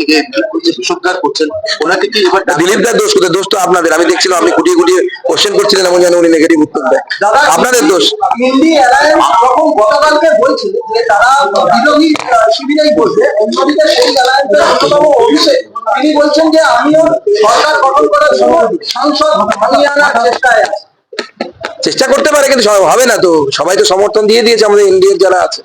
থেকে করছেন ওনাকে কি এবার দিলীপ দার দোষ কোথায়? দোষ তো আপনাদের। আমি দেখছিলাম আপনি গুটিয়ে গুটিয়ে কোশ্চেন করছিলেন এমন যেন উনি নেগেটিভ উত্তর দেয়। আপনাদের দোষ? ইন্ডি অ্যালায়েন্স যখন গতকালকে বলছে যে তারা বিরোধী আহ, শিবিরেই বসবে অন্যদিকে সেই অ্যালায়েন্সের অন্যতম অভিষেক তিনি বলছেন যে আমিও সরকার গঠন করার সময় সাংসদ ভাঙিয়ে আনার চেষ্টায় চেষ্টা করতে পারে কিন্তু হবে না তো। সবাই তো সমর্থন দিয়ে দিয়েছে আমাদের ইন্ডিয়ার যারা আছে।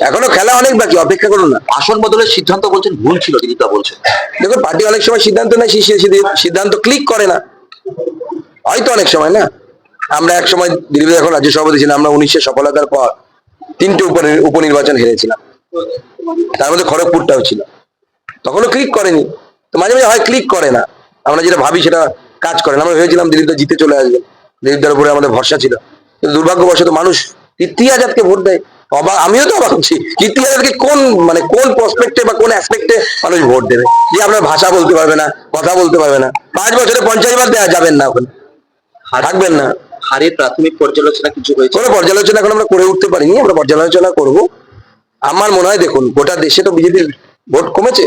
এখনও খেলা অনেক বাকি, অপেক্ষা করুন না। আসন বদলের সিদ্ধান্ত বলছেন, ভুল ছিল দিলীপদা বলছেন। দেখুন, পার্টি অনেক সময় সিদ্ধান্ত নেয় সিদ্ধান্ত ক্লিক করে না। হয়তো অনেক সময়, না? আমরা এক সময় দিলীপ যখন রাজ্য সভাপতি ছিলাম আমরা উনিশের সফলতার পর তিনটে উপনির্বাচন হেরেছিলাম। তার মধ্যে খড়গপুরটাও ছিল। তখনও ক্লিক করেনি। তো মাঝে মাঝে হয় ক্লিক করে না। আমরা যেটা ভাবি, সেটা কাজ করে না। আমরা ভেবেছিলাম দিলীপ দা জিতে চলে আসবে। দিলীপ দার উপরে আমাদের ভরসা ছিল। কিন্তু দুর্ভাগ্যবশত মানুষ কীর্তি আজাদকে ভোট দেয়। অবাক আমিও তো অবাক হচ্ছি। কীর্তি আজাদকে কোন মানে কোন প্রসপেক্টে বা কোন অ্যাসপেক্টে মানুষ ভোট দেবে? যে আপনার ভাষা বলতে পারবে না কথা বলতে পারবে না। পাঁচ বছরে পঞ্চাশ বার দেওয়া যাবেন না ওখানে থাকবেন না। হারের প্রাথমিক পর্যালোচনা কিছু হয়েছে? কোনো পর্যালোচনা এখন আমরা করে উঠতে পারিনি আমরা পর্যালোচনা করব। আমার মনে হয় দেখুন গোটা দেশে তো বিজেপির ভোট কমেছে।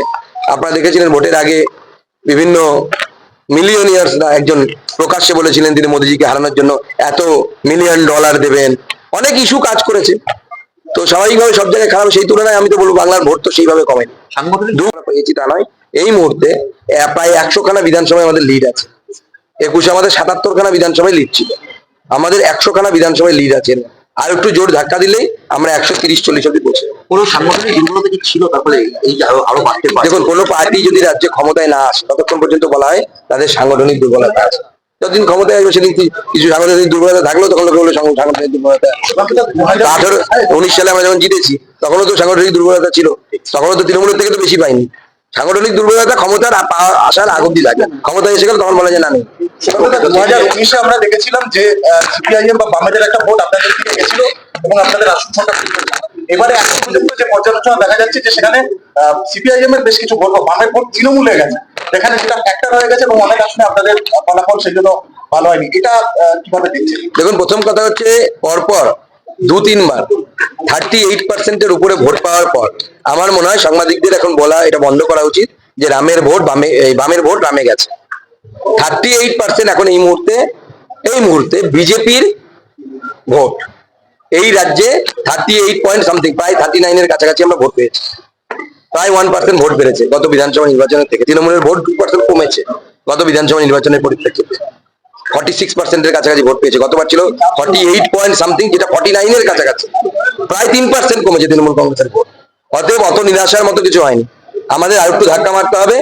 আপনারা দেখেছিলেন ভোটের আগে বিভিন্ন মিলিয়নিয়ার্সরা একজন প্রকাশ্যে বলেছিলেন তিনি মোদিজিকে হারানোর জন্য এত মিলিয়ন ডলার দেবেন। অনেক ইস্যু কাজ করেছে। তো স্বাভাবিকভাবে সব জায়গায় খারাপ সেই তুলনায় আমি তো বলব বাংলার ভোট তো সেইভাবে কমেনি আমরা পেয়েছি তা নয় এই মুহূর্তে প্রায় একশো খানা বিধানসভায় আমাদের লিড আছে। একুশে আমাদের সাতাত্তর খানা বিধানসভায় লিড ছিল। আমাদের একশো খানা বিধানসভায় লিড আছে। আর একটু জোর ধাক্কা দিলেই আমরা একশো তিরিশ চল্লিশ অব্দি পৌঁছে কোনো সাংগঠনিক দুর্বলতা কি ছিল? তারপরে এই আরও আরও বাড়তে দেখুন কোনো পার্টি যদি রাজ্যে ক্ষমতায় না আসে ততক্ষণ পর্যন্ত বলা হয় তাদের সাংগঠনিক দুর্বলতা আছে। যতদিন ক্ষমতায় আসবে সেদিন কিছু সাংগঠনিক দুর্বলতা থাকলেও তখন লোকে বলে সাংগ- সাংগঠনিক দুর্বলতা। আঠারো উনিশ সালে আমরা যখন জিতেছি, তখনও তো সাংগঠনিক দুর্বলতা ছিল। তখনও তো তৃণমূলের থেকে তো বেশি পাইনি। সাংগঠনিক দুর্বলতা ক্ষমতার আসার আগ অব্দি থাকে ক্ষমতায় এসে গেলে তখন বলা যায় না নেই দেখেছিলাম যে সিপিআইএম বা বামেদের একটা ভোট আপনাদের এবারে দেখা যাচ্ছে যে সেখানে সিপিআইএম এর বেশ কিছু ভোট বামের ভোট তৃণমূলে গেছে। যেখানে সেটা ফ্যাক্টর হয়ে গেছে এবং অনেক আসনে আপনাদের ফলাফল সেই জন্য ভালো হয়নি। এটা কীভাবে দেখছেন? দেখুন, প্রথম কথা হচ্ছে পরপর দু, তিনবার থার্টি এইট পার্সেন্টের উপরে ভোট পাওয়ার পর আমার মনে হয় সাংবাদিকদের এখন বলা, এটা বন্ধ করা উচিত যে রামের ভোট বামে বামের ভোট রামে গেছে। থার্টি এইট পার্সেন্ট এখন এই মুহূর্তে এই মুহূর্তে বিজেপির ভোট। এই রাজ্যে থার্টি এইট পয়েন্ট সামথিং প্রায় থার্টি নাইনের কাছাকাছি আমরা ভোট পেয়েছি। প্রায় ওয়ান পার্সেন্ট ভোট বেড়েছে গত বিধানসভা নির্বাচনের থেকে। তৃণমূলের ভোট টু পার্সেন্ট কমেছে গত বিধানসভা নির্বাচনের পরিপ্রেক্ষিতে। ফর্টি সিক্স পার্সেন্টের কাছাকাছি ভোট পেয়েছে। গতবার ছিল ফর্টি এইট পয়েন্ট সামথিং যেটা ফর্টি নাইনের কাছাকাছি। প্রায় তিন পার্সেন্ট কমেছে তৃণমূল কংগ্রেসের ভোট অতএব অত নিরাশার মতো কিছু হয়নি। আমাদের আরেকটু ধাক্কা মারতে হবে।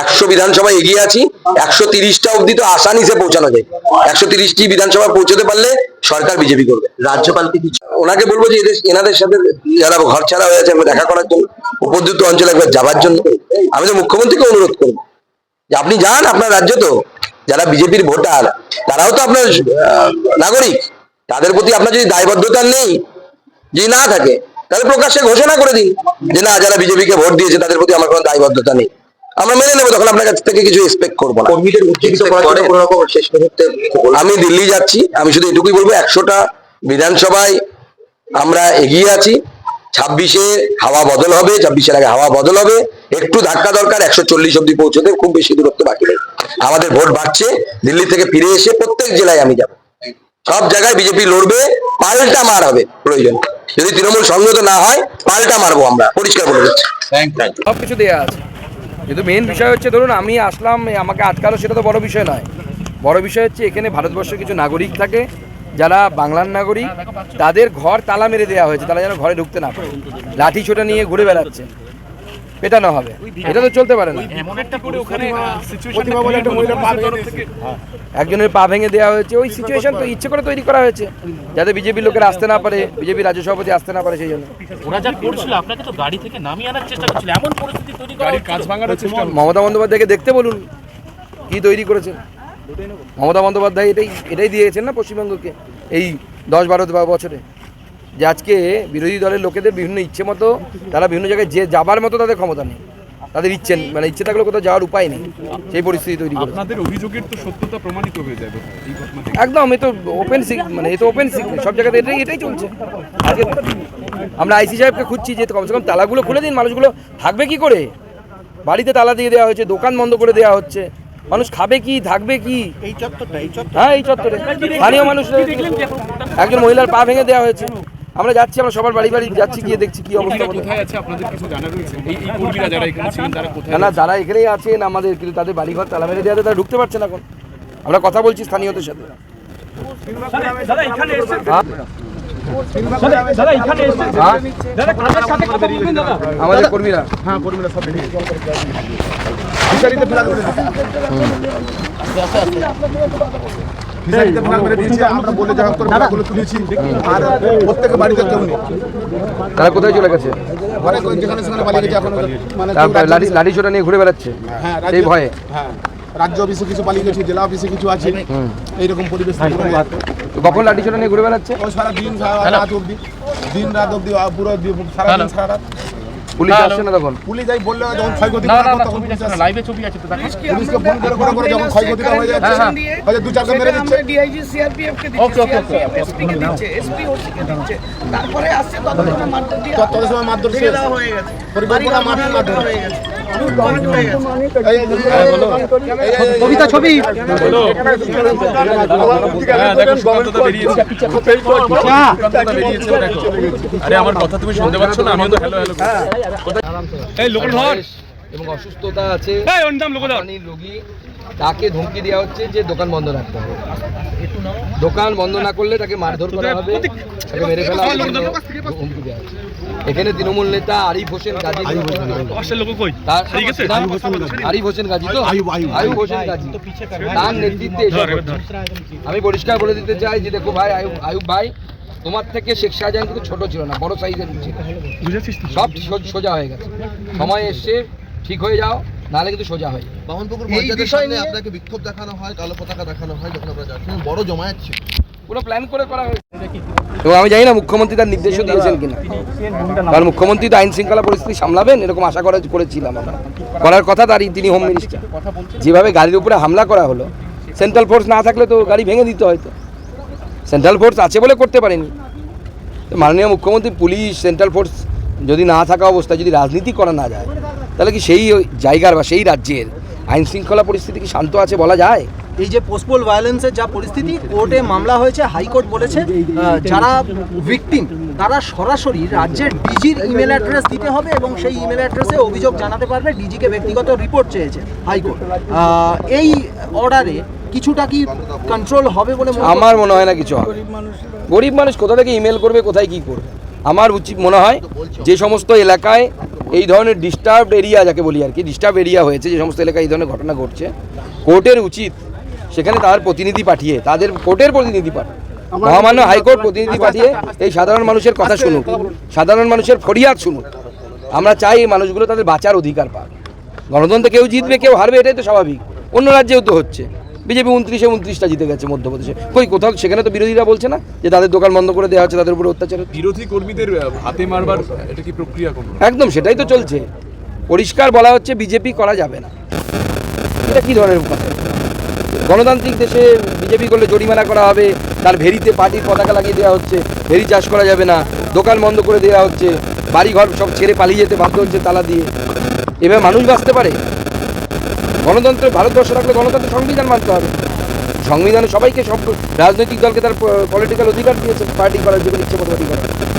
একশো বিধানসভায় এগিয়ে আছি একশো তিরিশটা অব্দি তো আসানিসে পৌঁছানো যায়। একশো তিরিশটি বিধানসভা পৌঁছতে পারলে সরকার বিজেপি করবে। রাজ্যপালকে কিছু ওনাকে বলব যে এদের এনাদের সাথে যারা ঘর ছাড়া হয়ে আছে দেখা করার জন্য উপযুক্ত অঞ্চলে একবার যাবার জন্য। আমি তো মুখ্যমন্ত্রীকে অনুরোধ করব। যে আপনি যান আপনার রাজ্য তো। যারা বিজেপির ভোটার তারাও তো আপনার নাগরিক। তাদের প্রতি আপনার যদি দায়বদ্ধতা নেই যদি না থাকে তাহলে প্রকাশ্যে ঘোষণা করে দিন। যে না যারা বিজেপিকে ভোট দিয়েছে তাদের প্রতি আমার কোনো দায়বদ্ধতা নেই। আমরা মেনে নেব তখন আপনার কাছ থেকে কিছু এক্সপেক্ট করব না। আমি দিল্লি যাচ্ছি আমি শুধু এটুকুই বলব একশোটা বিধানসভায় আমরা এগিয়ে আছি। ছাব্বিশে হাওয়া বদল হবে ছাব্বিশের আগে হাওয়া বদল হবে। একটু ধাক্কা দরকার একশো চল্লিশ অব্দি পৌঁছতে খুব বেশি দূরত্ব বাকি নেই। আমাদের ভোট বাড়ছে দিল্লি থেকে ফিরে এসে প্রত্যেক জেলায় আমি যাব। সব জায়গায় বিজেপি লড়বে পাল্টা মার হবে প্রয়োজন। যদি তৃণমূল সংগত না হয় পাল্টা মারবো আমরা পরিষ্কার বলে দিচ্ছি। সব কিছু দেওয়া আছে। কিন্তু মেন বিষয় হচ্ছে, ধরুন আমি আসলাম আমাকে আটকালো, সেটা তো বড় বিষয় নয়। বড় বিষয় হচ্ছে, এখানে ভারতবর্ষের কিছু নাগরিক থাকে, যারা বাংলার নাগরিক, তাদের ঘর তালা মেরে দেওয়া হয়েছে, তারা যেন ঘরে ঢুকতে না পারে। লাঠি ছোটা নিয়ে ঘুরে বেড়াচ্ছে। পেটানো হবে। এটা তো চলতে পারে না। একটা করে ওখানে সিচুয়েশন একটা মহিলা পা থেকে একজনের পা ভেঙে দেওয়া হয়েছে ওই সিচুয়েশন তো ইচ্ছে করে তৈরি করা হয়েছে। যাতে বিজেপির লোকেরা আসতে না পারে বিজেপি রাজ্য সভাপতি আসতে না পারে সেই জন্য। ওরা যা করছিল আপনাকে তো গাড়ি থেকে নামিয়ে আনার চেষ্টা করছিল। এমন পরিস্থিতি তৈরি করা কাজ ভাঙার চেষ্টা মমতা বন্দ্যোপাধ্যায়কে দেখতে বলুন কি তৈরি করেছেন? মমতা বন্দ্যোপাধ্যায় এটাই এটাই দিয়েছেন না পশ্চিমবঙ্গকে এই দশ বারো বা বছরে? যে আজকে বিরোধী দলের লোকেদের বিভিন্ন ইচ্ছে মতো তারা বিভিন্ন জায়গায় যে যাবার মতো তাদের ক্ষমতা নেই। তাদের ইচ্ছে মানে ইচ্ছে থাকলে কোথাও যাওয়ার উপায় নেই সেই পরিস্থিতি তৈরি করেছে। আপনাদের অভিযোগের তো সত্যতা প্রমাণিত হয়ে যাবে একদম এ তো ওপেন মানে এ তো ওপেন সব জায়গাতে এটাই এটাই চলছে। আজকে আমরা আইসি সাহেবকে খুঁজছি যে কমসে কম তালাগুলো খুলে দিন মানুষগুলো থাকবে কি করে? বাড়িতে তালা দিয়ে দেওয়া হয়েছে দোকান বন্ধ করে দেওয়া হচ্ছে। মানুষ খাবে কি থাকবে কি? এই চত্বরটা এই চত্বর হ্যাঁ এই চত্বরে। স্থানীয় মানুষ একজন মহিলার পা ভেঙে দেওয়া হয়েছে। আমরা যাচ্ছি আমরা সবার বাড়ি বাড়ি যাচ্ছি গিয়ে দেখছি কি অবস্থা কোথায় আছে? আপনাদের কিছু জানা রয়েছে? এই কর্মীরা যারা এখানে ছিলেন তারা কোথায় না না যারা এখানেই আছেন আমাদের কিন্তু তাদের বাড়িঘর তালা মেরে দেওয়াতে তারা ঢুকতে পারছে না এখন। আমরা কথা বলছি স্থানীয়দের সাথে। হ্যাঁ? আমাদের কর্মীরা। হ্যাঁ কর্মীরা সব ফেলা করে দিয়েছে। করে দিয়েছে আমরা বলে যা করে ফেলাগুলো তুলেছি আর প্রত্যেকের বাড়িতে কেউ নেই। তারা কোথায় চলে গেছে? অনেক যেখানে সেখানে পালিয়ে গেছে এখন মানে রাজ্য লাঠি লাঠি ছোটা নিয়ে ঘুরে বেড়াচ্ছে? হ্যাঁ সেই ভয়ে? হ্যাঁ রাজ্য অফিসে কিছু পালিয়ে গেছে জেলা অফিসে কিছু আছে। এইরকম পরিবেশ কখন লাঠি ছোটা নিয়ে ঘুরে বেড়াচ্ছে? সারা দিন সারা রাত অবধি। দিন রাত অবধি পুরো সারা দিন সারা রাত। পুলিশ আসছে না তখন? পুলিশ যাই বললে যখন ক্ষয়ক্ষতি না না তখন পুলিশ আসে। লাইভে ছবি আছে তো দেখো। পুলিশকে ফোন করে করে করে যখন ক্ষয়ক্ষতিটা হয়ে যাচ্ছে হয়তো দু চারটা মেরে দিচ্ছে। ডিআইজি সিআরপিএফ কে দিচ্ছে ওকে এসপি কে দিচ্ছে এসপি ওসি কে দিচ্ছে। তারপরে আসছে ততক্ষণে মারধর দিয়ে তো তত সময় মারধর শেষ হয়ে গেছে। পরিবার মারধর মারধর। হয়ে গেছে। কবিতা ছবি। হ্যাঁ আরে আমার কথা তুমি শুনতে পাচ্ছ না? আমিও তো হ্যালো হ্যালো এই লোকাল ধর। এবং অসুস্থতা আছে রোগী তাকে ধমকি দেওয়া হচ্ছে যে দোকান বন্ধ রাখতে হবে। দোকান বন্ধ না করলে তাকে মারধর করা হবে তাকে মেরে ফেলা হবে এখানে হুমকি দেওয়া হচ্ছে। এখানে তৃণমূল নেতা আরিফ হোসেন গাজী। পাশের লোক কই? তার ঠিক আছে। নাম আরিফ হোসেন গাজী। তো? আয়ুব হোসেন গাজী। তার নেতৃত্বে আমি পরিষ্কার বলে দিতে চাই যে দেখো ভাই আয়ুব আয়ুব ভাই তোমার থেকে শেখ শাহজাহান কিন্তু ছোট ছিল না বড় সাইজের ছিল। সব সোজা হয়ে গেছে। সময় এসছে ঠিক হয়ে যাও নাহলে কিন্তু সোজা হয়ে যাবে। বামনপুকুর পঞ্চায়েতের সামনে আপনাকে বিক্ষোভ দেখানো হয় কালো পতাকা দেখানো হয় যখন আমরা যাচ্ছি। বড় জমায়েত ছিল। পুরো প্ল্যান করে করা হয়েছে। এবং আমি জানি না মুখ্যমন্ত্রী তার নির্দেশও দিয়েছেন কিনা। কারণ মুখ্যমন্ত্রী তো আইন শৃঙ্খলা পরিস্থিতি সামলাবেন এরকম আশা করা করেছিলাম আমরা। করার কথা তারই তিনি হোম মিনিস্টার যেভাবে গাড়ির উপরে হামলা করা হলো সেন্ট্রাল ফোর্স না থাকলে তো গাড়ি ভেঙে দিতে হয়তো। সেন্ট্রাল ফোর্স আছে বলে করতে পারেনি। মাননীয় মুখ্যমন্ত্রী পুলিশ সেন্ট্রাল ফোর্স যদি না থাকা অবস্থায় যদি রাজনীতি করা না যায় তাহলে কি সেই জায়গার বা সেই রাজ্যের আইন শৃঙ্খলা পরিস্থিতি কি শান্ত আছে বলা যায়? এই যে পোস্টপোল ভায়োলেন্সের যা পরিস্থিতি কোর্টে মামলা হয়েছে হাইকোর্ট বলেছে যারা ভিকটিম তারা সরাসরি রাজ্যের ডিজির ইমেল অ্যাড্রেস দিতে হবে এবং সেই ইমেল অ্যাড্রেসে অভিযোগ জানাতে পারবে ডিজিকে ব্যক্তিগত রিপোর্ট চেয়েছে হাইকোর্ট এই অর্ডারে কিছুটা কি কন্ট্রোল হবে বলে আমার মনে হয় না কিছু হবে। গরিব মানুষ কোথা থেকে ইমেল করবে কোথায় কি করবে? আমার উচিত মনে হয় যে সমস্ত এলাকায় এই ধরনের ডিস্টার্ব এরিয়া যাকে বলি আর কি ডিস্টার্ব এরিয়া হয়েছে যে সমস্ত এলাকায় এই ধরনের ঘটনা ঘটছে কোর্টের উচিত সেখানে তার প্রতিনিধি পাঠিয়ে তাদের কোর্টের প্রতিনিধি পাঠিয়ে মহামান্য হাইকোর্ট প্রতিনিধি পাঠিয়ে এই সাধারণ মানুষের কথা শুনুক সাধারণ মানুষের ফরিয়াদ শুনুক। আমরা চাই এই মানুষগুলো তাদের বাঁচার অধিকার পাক। গণতন্ত্রে কেউ জিতবে কেউ হারবে এটাই তো স্বাভাবিক। অন্য রাজ্যেও তো হচ্ছে। বিজেপি উনত্রিশে উনত্রিশটা জিতে গেছে মধ্যপ্রদেশে। কই কোথাও সেখানে তো বিরোধীরা বলছে না যে তাদের দোকান বন্ধ করে দেওয়া হচ্ছে তাদের উপরে অত্যাচার বিরোধী কর্মীদের হাতে মারবার এটা কি প্রক্রিয়া একদম সেটাই তো চলছে। পরিষ্কার বলা হচ্ছে বিজেপি করা যাবে না। এটা কি ধরনের কথা গণতান্ত্রিক দেশে বিজেপি করলে জরিমানা করা হবে তার ভেরিতে পার্টির পতাকা লাগিয়ে দেওয়া হচ্ছে ভেরি চাষ করা যাবে না দোকান বন্ধ করে দেওয়া হচ্ছে বাড়িঘর সব ছেড়ে পালিয়ে যেতে বাধ্য হচ্ছে তালা দিয়ে। এভাবে মানুষ বাঁচতে পারে? গণতন্ত্র ভারতবর্ষ রাখলে গণতন্ত্রের সংবিধান মানতে হবে। সংবিধানে সবাইকে সব রাজনৈতিক দলকে তার পলিটিক্যাল অধিকার দিয়েছে পার্টি করার যেগুলো ইচ্ছে মতো করার